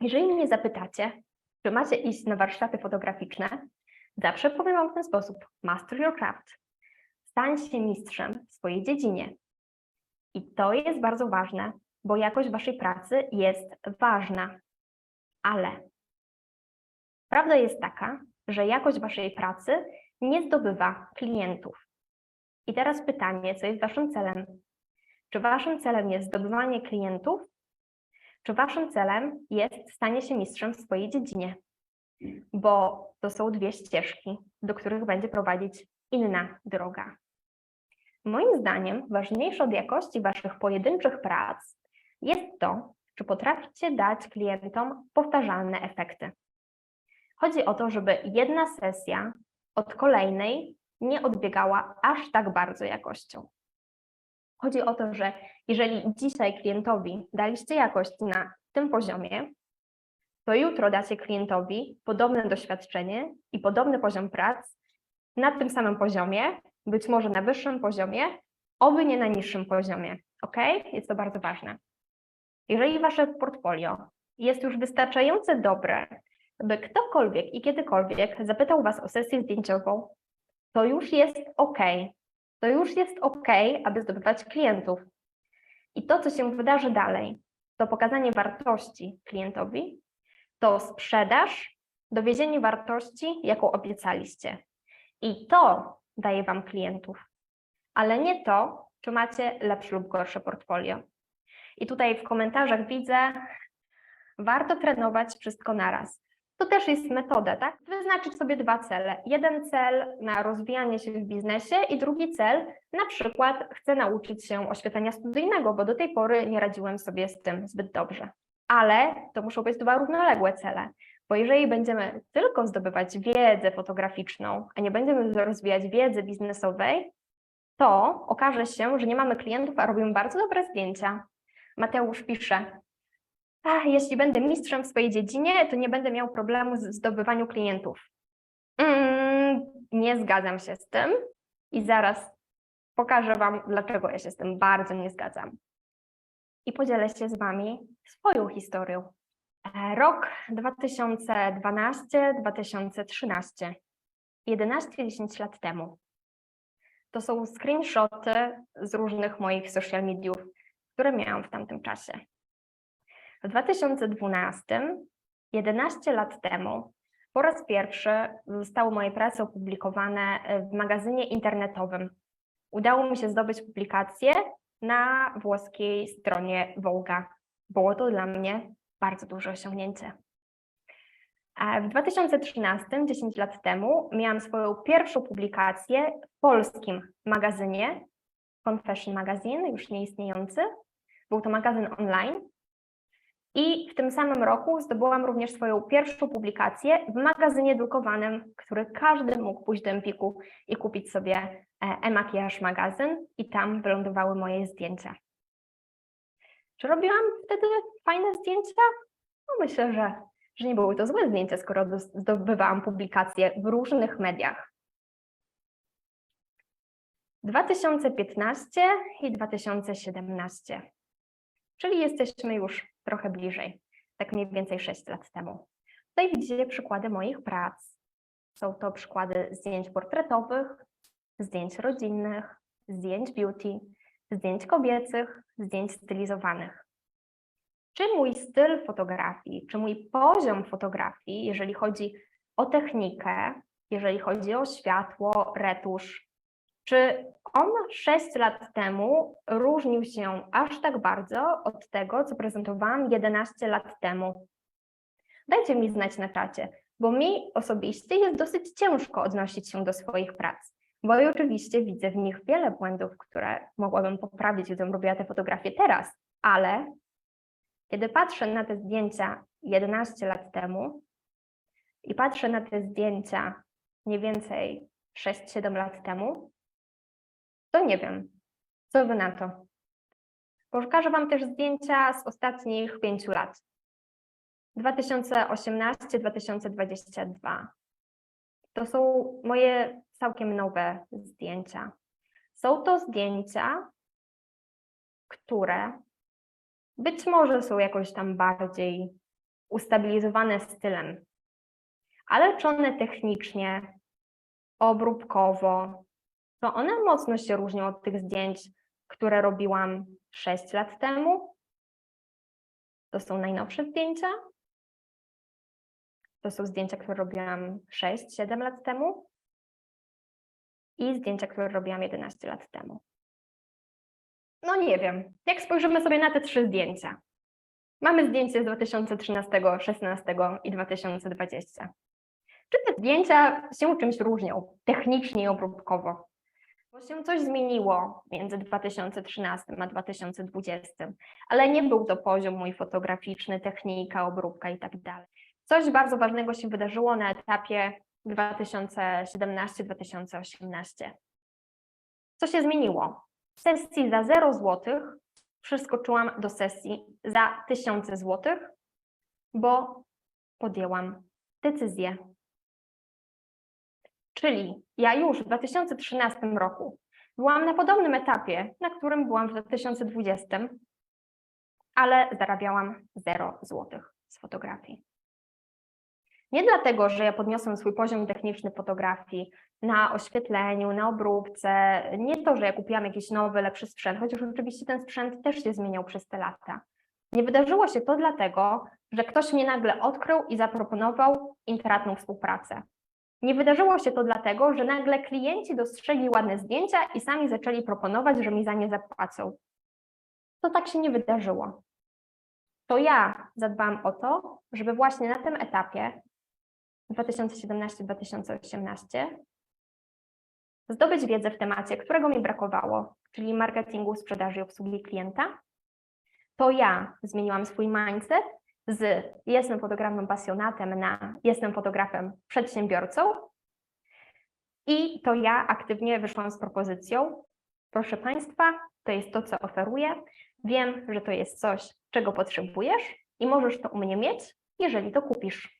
Jeżeli mnie zapytacie, czy macie iść na warsztaty fotograficzne, zawsze powiem Wam w ten sposób: master your craft. Stań się mistrzem w swojej dziedzinie. I to jest bardzo ważne, bo jakość Waszej pracy jest ważna. Ale prawda jest taka, że jakość Waszej pracy nie zdobywa klientów. I teraz pytanie, co jest Waszym celem? Czy Waszym celem jest zdobywanie klientów, czy Waszym celem jest stanie się mistrzem w swojej dziedzinie? Bo to są dwie ścieżki, do których będzie prowadzić inna droga. Moim zdaniem ważniejsze od jakości Waszych pojedynczych prac jest to, czy potraficie dać klientom powtarzalne efekty. Chodzi o to, żeby jedna sesja od kolejnej nie odbiegała aż tak bardzo jakością. Chodzi o to, że jeżeli dzisiaj klientowi daliście jakość na tym poziomie, to jutro dacie klientowi podobne doświadczenie i podobny poziom prac na tym samym poziomie, być może na wyższym poziomie, oby nie na niższym poziomie. Ok? Jest to bardzo ważne. Jeżeli wasze portfolio jest już wystarczająco dobre, by ktokolwiek i kiedykolwiek zapytał was o sesję zdjęciową, to już jest ok. To już jest ok, aby zdobywać klientów. I to, co się wydarzy dalej, to pokazanie wartości klientowi, to sprzedaż, dowiezienie wartości, jaką obiecaliście. I to daje Wam klientów, ale nie to, czy macie lepsze lub gorsze portfolio. I tutaj w komentarzach widzę, warto trenować wszystko naraz. To też jest metoda, tak? Wyznaczyć sobie dwa cele. Jeden cel na rozwijanie się w biznesie i drugi cel, na przykład chcę nauczyć się oświetlenia studyjnego, bo do tej pory nie radziłem sobie z tym zbyt dobrze. Ale to muszą być dwa równoległe cele, bo jeżeli będziemy tylko zdobywać wiedzę fotograficzną, a nie będziemy rozwijać wiedzy biznesowej, to okaże się, że nie mamy klientów, a robimy bardzo dobre zdjęcia. Mateusz pisze, a, jeśli będę mistrzem w swojej dziedzinie, to nie będę miał problemu z zdobywaniem klientów. Mm, nie zgadzam się z tym i zaraz pokażę Wam, dlaczego ja się z tym bardzo nie zgadzam. I podzielę się z Wami swoją historią. E, Rok 2012-2013, 11-10 lat temu. To są screenshoty z różnych moich social mediów, które miałam w tamtym czasie. W 2012, 11 lat temu, po raz pierwszy zostały moje prace opublikowane w magazynie internetowym. Udało mi się zdobyć publikację na włoskiej stronie Voga. Było to dla mnie bardzo duże osiągnięcie. W 2013, 10 lat temu, miałam swoją pierwszą publikację w polskim magazynie, Confession Magazine, już nieistniejący. Był to magazyn online, i w tym samym roku zdobyłam również swoją pierwszą publikację w magazynie drukowanym, który każdy mógł pójść do Empiku i kupić sobie e, e-makijaż magazyn i tam wylądowały moje zdjęcia. Czy robiłam wtedy fajne zdjęcia? No myślę, że, że nie były to złe zdjęcia, skoro zdobywałam publikacje w różnych mediach. 2015 i 2017, czyli jesteśmy już trochę bliżej, tak mniej więcej 6 lat temu. Tutaj widzicie przykłady moich prac. Są to przykłady zdjęć portretowych, zdjęć rodzinnych, zdjęć beauty, zdjęć kobiecych, zdjęć stylizowanych. Czy mój styl fotografii, czy mój poziom fotografii, jeżeli chodzi o technikę, jeżeli chodzi o światło, retusz, czy on 6 lat temu różnił się aż tak bardzo od tego, co prezentowałam 11 lat temu? Dajcie mi znać na czacie, bo mi osobiście jest dosyć ciężko odnosić się do swoich prac, bo ja oczywiście widzę w nich wiele błędów, które mogłabym poprawić, gdybym robiła te fotografie teraz, ale kiedy patrzę na te zdjęcia 11 lat temu i patrzę na te zdjęcia mniej więcej 6-7 lat temu, to nie wiem. Co wy na to? Pokażę wam też zdjęcia z ostatnich pięciu lat. 2018-2022. To są moje całkiem nowe zdjęcia. Są to zdjęcia, które być może są jakoś tam bardziej ustabilizowane stylem, ale czy one technicznie, obróbkowo, to one mocno się różnią od tych zdjęć, które robiłam 6 lat temu. To są najnowsze zdjęcia. To są zdjęcia, które robiłam 6-7 lat temu. I zdjęcia, które robiłam 11 lat temu. No nie wiem, jak spojrzymy sobie na te trzy zdjęcia. Mamy zdjęcie z 2013, 16 i 2020. Czy te zdjęcia się czymś różnią technicznie i obróbkowo? Bo się coś zmieniło między 2013 a 2020, ale nie był to poziom mój fotograficzny, technika, obróbka i tak dalej. Coś bardzo ważnego się wydarzyło na etapie 2017-2018. Co się zmieniło? Z sesji za 0 zł przeskoczyłam do sesji za tysiące złotych, bo podjęłam decyzję. Czyli ja już w 2013 roku byłam na podobnym etapie, na którym byłam w 2020, ale zarabiałam 0 złotych z fotografii. Nie dlatego, że ja podniosłam swój poziom techniczny fotografii na oświetleniu, na obróbce, nie to, że ja kupiłam jakiś nowy, lepszy sprzęt, chociaż oczywiście ten sprzęt też się zmieniał przez te lata. Nie wydarzyło się to dlatego, że ktoś mnie nagle odkrył i zaproponował intratną współpracę. Nie wydarzyło się to dlatego, że nagle klienci dostrzegli ładne zdjęcia i sami zaczęli proponować, że mi za nie zapłacą. To tak się nie wydarzyło. To ja zadbałam o to, żeby właśnie na tym etapie 2017-2018 zdobyć wiedzę w temacie, którego mi brakowało, czyli marketingu, sprzedaży i obsługi klienta. To ja zmieniłam swój mindset z jestem fotografem pasjonatem na jestem fotografem przedsiębiorcą. I to ja aktywnie wyszłam z propozycją. Proszę Państwa, to jest to, co oferuję. Wiem, że to jest coś, czego potrzebujesz i możesz to u mnie mieć, jeżeli to kupisz.